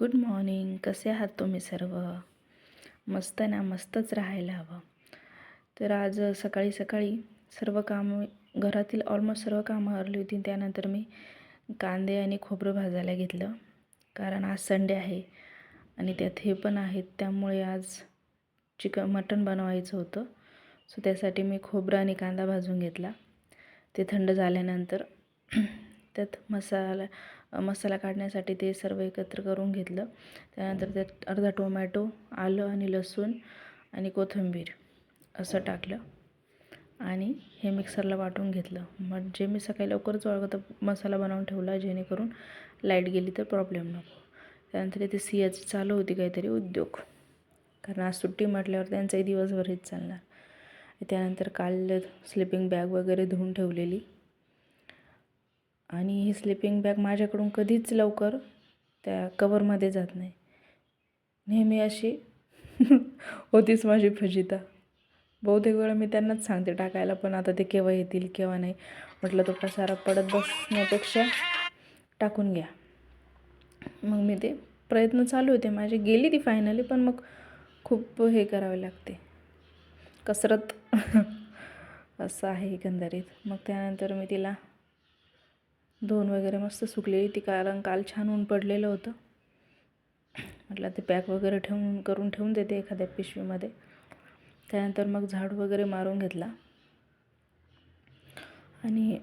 Good morning कसे आहात तुम्ही सर्व? मस्त ना मस्तच राहायला हवं. तर आज सकाळी सकाळी सर्व कामं घरातील ऑलमोस्ट सर्व कामं आवरली होती. त्यानंतर मी कांदे आणि खोबरं भाजायला घेतलं. कारण आज संडे आहे आणि त्यात हे पण आहेत. त्यामुळे आज चिकन मटण बनवायचं होतं. सो त्यासाठी मी खोबरं आणि कांदा भाजून घेतला. ते थंड झाल्यानंतर त्यात मसाला मसाला काढण्यासाठी ते सर्व एकत्र करून घेतलं. त्यानंतर त्यात अर्धा टोमॅटो आलं आणि लसूण आणि कोथिंबीर असं टाकलं आणि हे मिक्सरला वाटून घेतलं. म्हणजे मी सकाळी लवकरच वाळगत मसाला बनवून ठेवला जेणेकरून लाइट गेली तर प्रॉब्लेम नको. त्यानंतर इथे सियाची चालू होती काहीतरी उद्योग. कारण आज सुट्टी म्हटल्यावर त्यांचाही दिवसभर हेच चालणार. त्यानंतर काल स्लिपिंग बॅग वगैरे धुवून ठेवलेली. आणि ही स्लिपिंग बॅग माझ्याकडून कधीच लवकर त्या कवरमध्ये जात नाही. नेहमी अशी होतीच माझी फजिता. बहुतेक वेळा मी त्यांनाच सांगते टाकायला पण आता ते केव्हा येतील केव्हा नाही. म्हटलं तो पसारा पडत बसण्यापेक्षा टाकून घ्या. मग मी ते प्रयत्न चालू होते. माझे गेली ती फायनली पण मग खूप हे करावे लागते. कसरत. असं आहे एकंदरीत. मग त्यानंतर मी तिला धुवून वगैरे मस्त सुकलेली ती कारण काल छान ऊन पडलेलं होतं. म्हटलं ते पॅक वगैरे ठेवून करून ठेवून देते एखाद्या पिशवीमध्ये. त्यानंतर मग झाड वगैरे मारून घेतला. आणि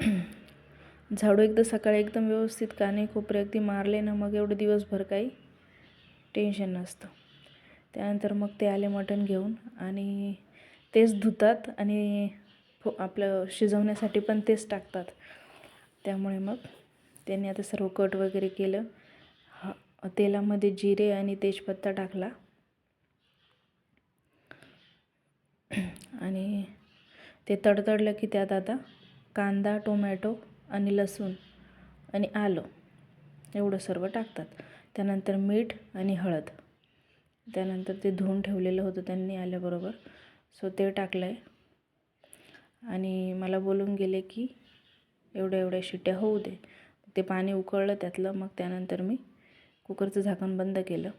झाडू एकदा सकाळी एकदम व्यवस्थित काने कोपरे अगदी मारले ना मग एवढं दिवसभर काही टेन्शन नसतं. त्यानंतर मग ते आले मटण घेऊन आणि तेच धुतात आणि आपलं शिजवण्यासाठी पण तेच टाकतात. त्यामुळे मग त्यांनी आता सर्व कट वगैरे केलं. हा तेलामध्ये जिरे आणि तेजपत्ता टाकला. आणि ते तडतडलं की त्यात आता कांदा टोमॅटो आणि लसूण आणि आलं एवढं सर्व टाकतात. त्यानंतर मीठ आणि हळद. त्यानंतर ते धुवून ठेवलेलं होतं त्यांनी आल्याबरोबर. सो ते टाकलं आहे आणि मला बोलून गेले की एवढ्या एवढ्या शिट्ट्या होऊ दे. ते पाणी उकळलं त्यातलं मग त्यानंतर मी कुकरचं झाकण बंद केलं.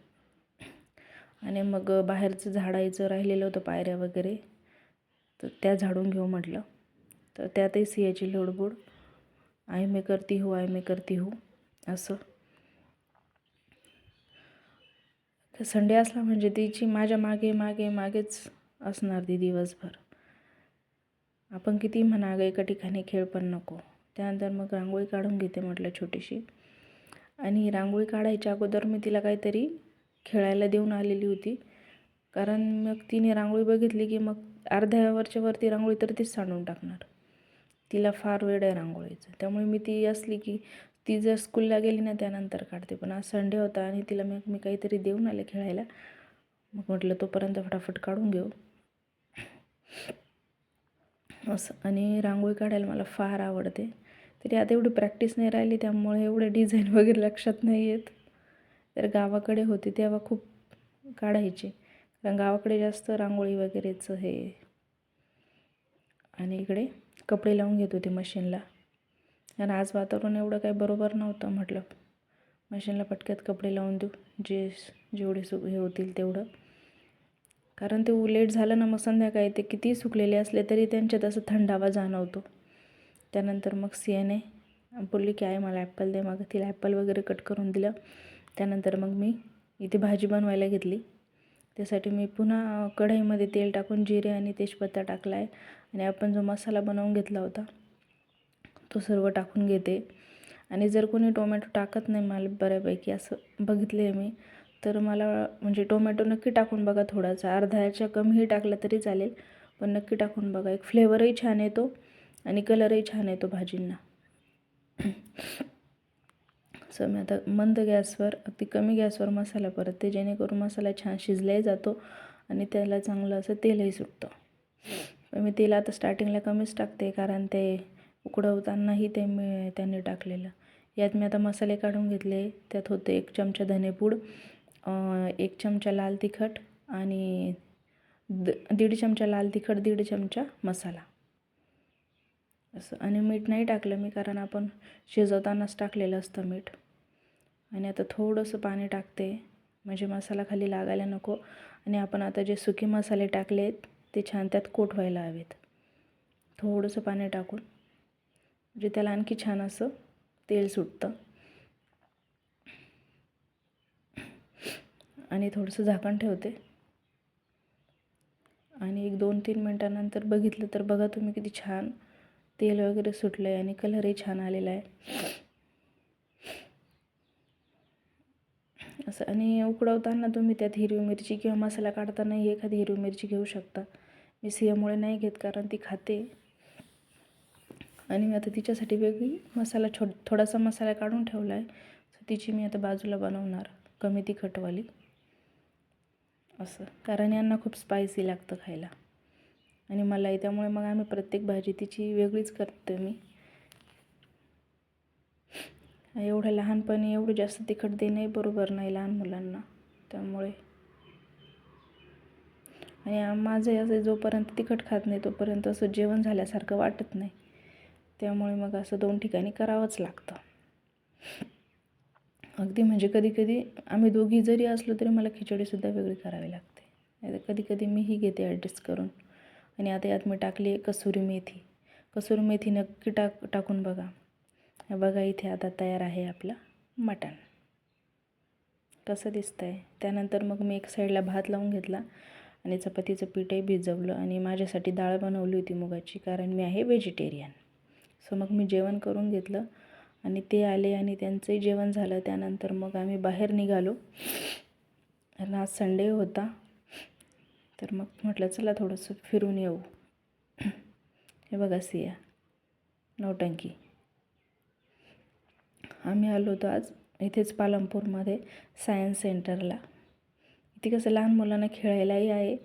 आणि मग बाहेरचं झाडायचं राहिलेलं होतं पायऱ्या वगैरे तर त्या झाडून घेऊ म्हटलं. तर त्यातही सियाची लोडबोड आई मी करती हो आई मी करती हो असं. संडे असला म्हणजे तिची माझ्या मागे मागे मागेच असणार ती दिवसभर. आपण किती म्हणा एका ठिकाणी खेळ पण नको. त्यानंतर मग रांगोळी काढून घेते म्हटलं छोटीशी. आणि रांगोळी काढायच्या अगोदर मी तिला काहीतरी खेळायला देऊन आलेली होती. कारण मग तिने रांगोळी बघितली की मग अर्ध्या वरच्यावरती रांगोळी तर तीच सांडून टाकणार. तिला फार वेळ आहे रांगोळीचं. त्यामुळे मी ती असली की ती जर स्कूलला गेली ना त्यानंतर काढते. पण आज संडे होता आणि तिला मग मी काहीतरी देऊन आले खेळायला. मग म्हटलं तोपर्यंत फटाफट काढून घेऊ. असं. आणि रांगोळी काढायला मला फार आवडते. तरी आता एवढी प्रॅक्टिस नाही राहिली त्यामुळे एवढे डिझाईन वगैरे लक्षात नाही येत. तर गावाकडे होती तेव्हा खूप काढायची. कारण गावाकडे जास्त रांगोळी वगैरेचं हे. आणि इकडे कपडे लावून घेत होते मशीनला कारण आज वातावरण एवढं काही बरोबर नव्हतं म्हटलं. मशीनला पटक्यात कपडे लावून देऊ. जे जेवढे सु हे होतील तेवढं. कारण ते लेट झालं ना मग संध्याकाळी ते किती सुकलेले असले तरी त्यांच्यात असं थंडावा जाणवतो. त्यानंतर मग सियाने बोलली की आहे मला ॲपल दे. मग तिला ॲपल वगैरे कट करून दिलं. त्यानंतर मग मी इथे भाजी बनवायला घेतली. त्यासाठी मी पुन्हा कढईमध्ये तेल टाकून जिरे आणि तेजपत्ता टाकला आहे आणि आपण जो मसाला बनवून घेतला होता तो सर्व टाकून घेते. आणि जर कोणी टोमॅटो टाकत नाही मला बऱ्यापैकी असं बघितले आहे मी तर मला म्हणजे टोमॅटो नक्की टाकून बघा थोडासा. अर्ध्याच्या कमीही टाकला तरी चालेल पण नक्की टाकून बघा. एक फ्लेवरही छान येतो. आणि कलरही छान येतो भाजींना. सो मी आता मंद गॅसवर अगदी कमी गॅसवर मसाला परतते जेणेकरून मसाला छान शिजलाही जातो आणि त्याला चांगलं असं तेलही सुटतं. पण मी तेल आता स्टार्टिंगला कमीच टाकते कारण ते उकडवतानाही ते मी त्यांनी टाकलेलं. यात मी आता मसाले काढून घेतले. त्यात होते एक चमचा धनेपूड एक चमचा लाल तिखट आणि द दीड चमचा लाल तिखट दीड चमचा मसाला. असं. आणि मीठ नाही टाकलं मी कारण आपण शिजवतानाच टाकलेलं असतं मीठ. आणि आता थोडंसं पाणी टाकते. म्हणजे मसाला खाली लागायला नको. आणि आपण आता जे सुके मसाले टाकले आहेत ते छान त्यात कोट व्हायला हवेत. थोडंसं पाणी टाकून. म्हणजे त्याला आणखी छान असं तेल सुटतं. आणि थोडंसं झाकण ठेवते. आणि एक दोन तीन मिनटानंतर बघितलं तर बघा तुम्ही किती छान तेल वगैरे सुटलं आहे आणि कलरही छान आलेला आहे. असं आणि उकडवताना तुम्ही त्यात हिरवी मिरची किंवा मसाला काढतानाही एखादी हिरवी मिरची घेऊ शकता. मी सियामुळे नाही घेत कारण ती खाते. आणि मी आता तिच्यासाठी वेगळी मसाला छो थोडासा मसाला काढून ठेवला आहे सो तिची मी आता बाजूला बनवणार कमी तिखटवाली. असं. कारण यांना खूप स्पायसी लागतं खायला. आणि मलाही त्यामुळे मग आम्ही प्रत्येक भाजी तिची वेगळीच करते मी. एवढं लहानपणी एवढं जास्त तिखट देणंही बरोबर नाही लहान मुलांना. त्यामुळे. आणि माझं असं जोपर्यंत तिखट खात नाही तोपर्यंत असं जेवण झाल्यासारखं वाटत नाही. त्यामुळे मग असं दोन ठिकाणी करावंच लागतं. अगदी म्हणजे कधी कधी आम्ही दोघी जरी असलो तरी मला खिचडीसुद्धा वेगळी करावी लागते. नाही तर कधी कधी मीही घेते ॲडजस्ट करून. आणि आता यात मी टाकली आहे कसुरी मेथी. कसुरी मेथी नक्की टाक टाकून बघा. बघा इथे आता तयार आहे आपलं मटण. कसं दिसतं आहे त्यानंतर मग मी एक साईडला भात लावून घेतला आणि चपातीचं पीठही भिजवलं आणि माझ्यासाठी डाळ बनवली होती मुगाची कारण मी आहे व्हेजिटेरियन. सो मग मी जेवण करून घेतलं आणि ते आले आणि त्यांचंही जेवण झालं. त्यानंतर मग आम्ही बाहेर निघालो. कारण आज संडे होता. तर मग म्हटलं चला थोडंसं फिरून येऊ. हे बघा सिया नौटंकी. आम्ही आलो होतो आज इथेच पालमपूरमध्ये सायन्स सेंटरला. इथे कसं लहान मुलांना खेळायलाही आहे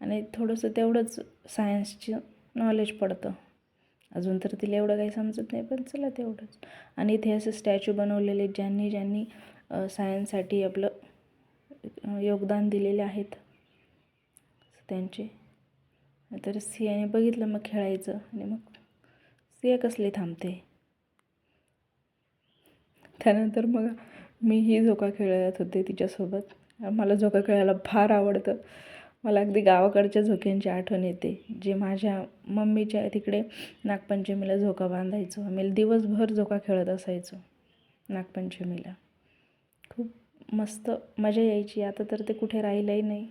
आणि थोडंसं तेवढंच सायन्सचं नॉलेज पडतं. अजून तर तिला एवढं काही समजत नाही पण चला तेवढंच. आणि इथे असे स्टॅच्यू बनवलेले ज्यांनी ज्यांनी सायन्ससाठी आपलं योगदान दिलेले आहेत. त्यांचे. तर सियाने बघितलं मग खेळायचं आणि मग सिया कसली थांबते. त्यानंतर मग मीही झोका खेळत होते तिच्यासोबत. मला झोका खेळायला फार आवडतं. मला अगदी गावाकडच्या झोक्यांची आठवण येते. जे माझ्या मम्मीच्या तिकडे नागपंचमीला झोका बांधायचो. आम्ही दिवसभर झोका खेळत असायचो नागपंचमीला. खूप मस्त मजा यायची. आता तर ते कुठे राहिलंही नाही.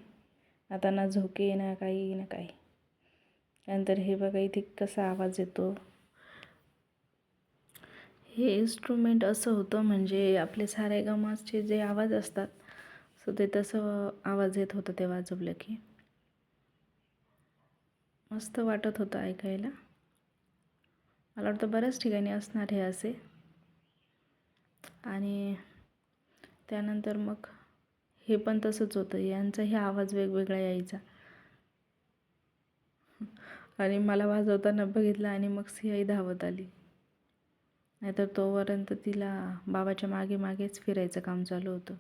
आता ना झोके ना काही ना काही. नंतर हे बघा इथे कसा आवाज येतो. हे इन्स्ट्रुमेंट असं होतं म्हणजे आपले सारे गमाचे जे आवाज असतात सो ते तसं आवाज येत होतं ते वाजवलं की. मस्त वाटत होतं ऐकायला. मला वाटतं बऱ्याच ठिकाणी असणार हे असे. आणि त्यानंतर मग हे पण तसंच होतं. यांचाही आवाज वेगवेगळा यायचा. आणि मला वाजवताना बघितलं आणि मग सियाही धावत आली. नाहीतर तोपर्यंत तिला बाबाच्या मागे मागेच फिरायचं काम चालू होतं.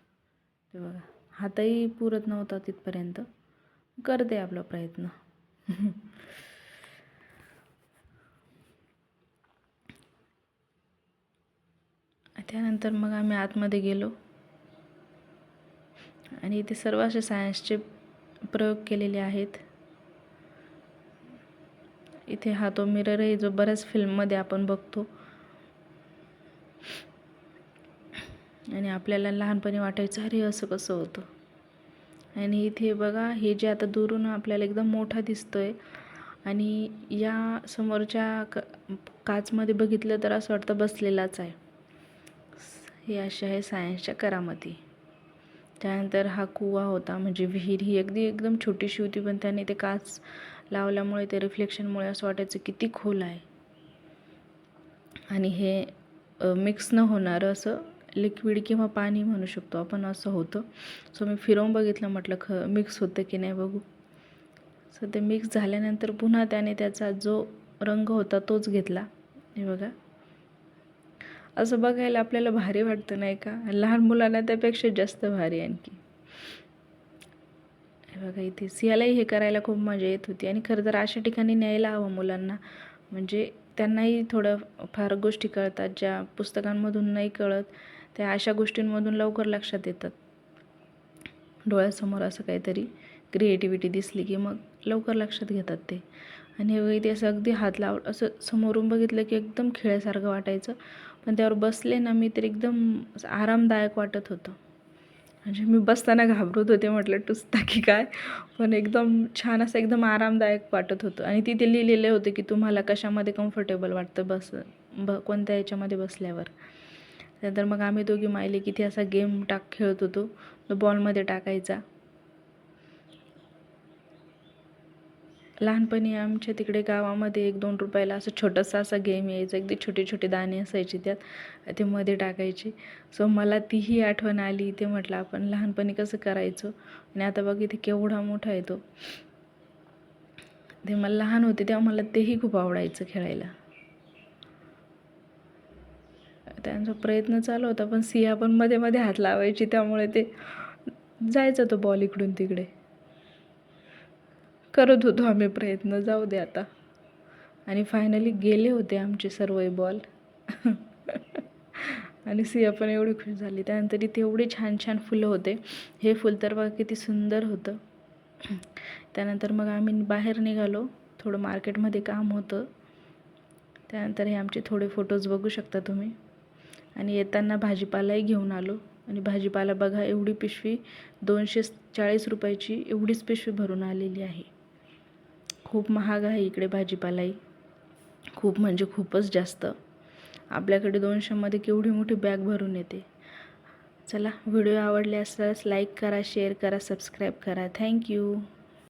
ते बघा. हातही पुरत नव्हता तिथपर्यंत. करते आपला प्रयत्न. त्यानंतर मग आम्ही आतमध्ये गेलो. आणि इथे सर्व असे सायन्सचे प्रयोग केलेले आहेत. इथे हा तो मिरर आहे जो बऱ्याच फिल्ममध्ये आपण बघतो. आणि आपल्याला लहानपणी वाटायचं अरे असं कसं होतं? आणि इथे बघा हे जे आता दुरून आपल्याला एकदम मोठा दिसतो आहे आणि या समोरच्या क काचमध्ये बघितलं तर असं वाटतं बसलेलाच आहे. हे असे आहे सायन्सच्या करामती. त्यानंतर हा कुवा होता म्हणजे विहीर ही अगदी एकदम छोटीशी होती पण त्याने ते काच लावल्यामुळे ते रिफ्लेक्शनमुळे असं वाटायचं किती खोल आहे. आणि हे मिक्स न होणारं असं लिक्विड किंवा पाणी म्हणू शकतो आपण असं होतं. सो मी फिरवून बघितलं म्हटलं ख मिक्स होतं की नाही बघू? सो ते मिक्स झाल्यानंतर पुन्हा त्याने त्याचा जो रंग होता तोच घेतला. हे बघा. असं बघायला आपल्याला भारी वाटतं नाही का? लहान मुलांना त्यापेक्षा जास्त भारी आणखी. हे बघा इथे सियालाही हे करायला खूप मजा येत होती. आणि खरं तर अशा ठिकाणी न्यायला हवं मुलांना. म्हणजे त्यांनाही थोडं फार गोष्टी कळतात ज्या पुस्तकांमधून नाही कळत त्या अशा गोष्टींमधून लवकर लक्षात येतात. डोळ्यासमोर असं काहीतरी क्रिएटिव्हिटी दिसली की मग लवकर लक्षात घेतात ते. आणि हे ते असं अगदी हात लाव असं समोरून बघितलं की एकदम खेळ्यासारखं वाटायचं. पण त्यावर बसले ना मी तर एकदम आरामदायक वाटत होतं. म्हणजे मी बसताना घाबरत होते म्हटलं टुचता की काय? पण एकदम छान असं एकदम आरामदायक वाटत होतं. आणि तिथे लिहिलेले होते की तुम्हाला कशामध्ये कम्फर्टेबल वाटतं बस ब कोणत्या याच्यामध्ये बसल्यावर. त्यानंतर मग आम्ही दोघी मायले किती असा गेम टाक खेळत होतो. तो बॉलमध्ये टाकायचा. लहानपणी आमच्या तिकडे गावामध्ये एक दोन रुपयाला असं छोटंसं असा गेम यायचा. अगदी छोटे छोटे दाणे असायचे त्यात. ते मध्ये टाकायचे. सो मला तीही आठवण आली. ते म्हटलं आपण लहानपणी कसं करायचो? आणि आता बघ इथे केवढा मोठा येतो ते. मला लहान होते तेव्हा मला तेही खूप आवडायचं खेळायला. त्यांचा प्रयत्न चालू होता पण सिया पण मध्ये मध्ये हात लावायची. त्यामुळे ते जायचा तो बॉल इकडून तिकडे. करत होतो आम्ही प्रयत्न. जाऊ दे आता. आणि फायनली गेले होते आमचे सर्व बॉल आणि सिया पण एवढी खुश झाली. त्यानंतर इथे एवढे छान छान फुलं होते. हे फुल तर बघा किती सुंदर होतं. त्यानंतर मग आम्ही बाहेर निघालो. थोडं मार्केटमध्ये काम होतं. त्यानंतर हे आमचे थोडे फोटोज बघू शकता तुम्ही. आणि येताना भाजीपालाही घेऊन आलो. आणि भाजीपाला बघा एवढी पिशवी दोनशे चाळीस रुपयाची एवढीच पिशवी भरून आलेली आहे. खूप महाग आहे इकडे भाजीपालाही खूप म्हणजे खूपच जास्त. आपल्याकडे दोनशेमध्ये केवढी मोठी बॅग भरून येते. चला व्हिडिओ आवडले असल्यास लाईक करा शेअर करा सबस्क्राईब करा. थँक्यू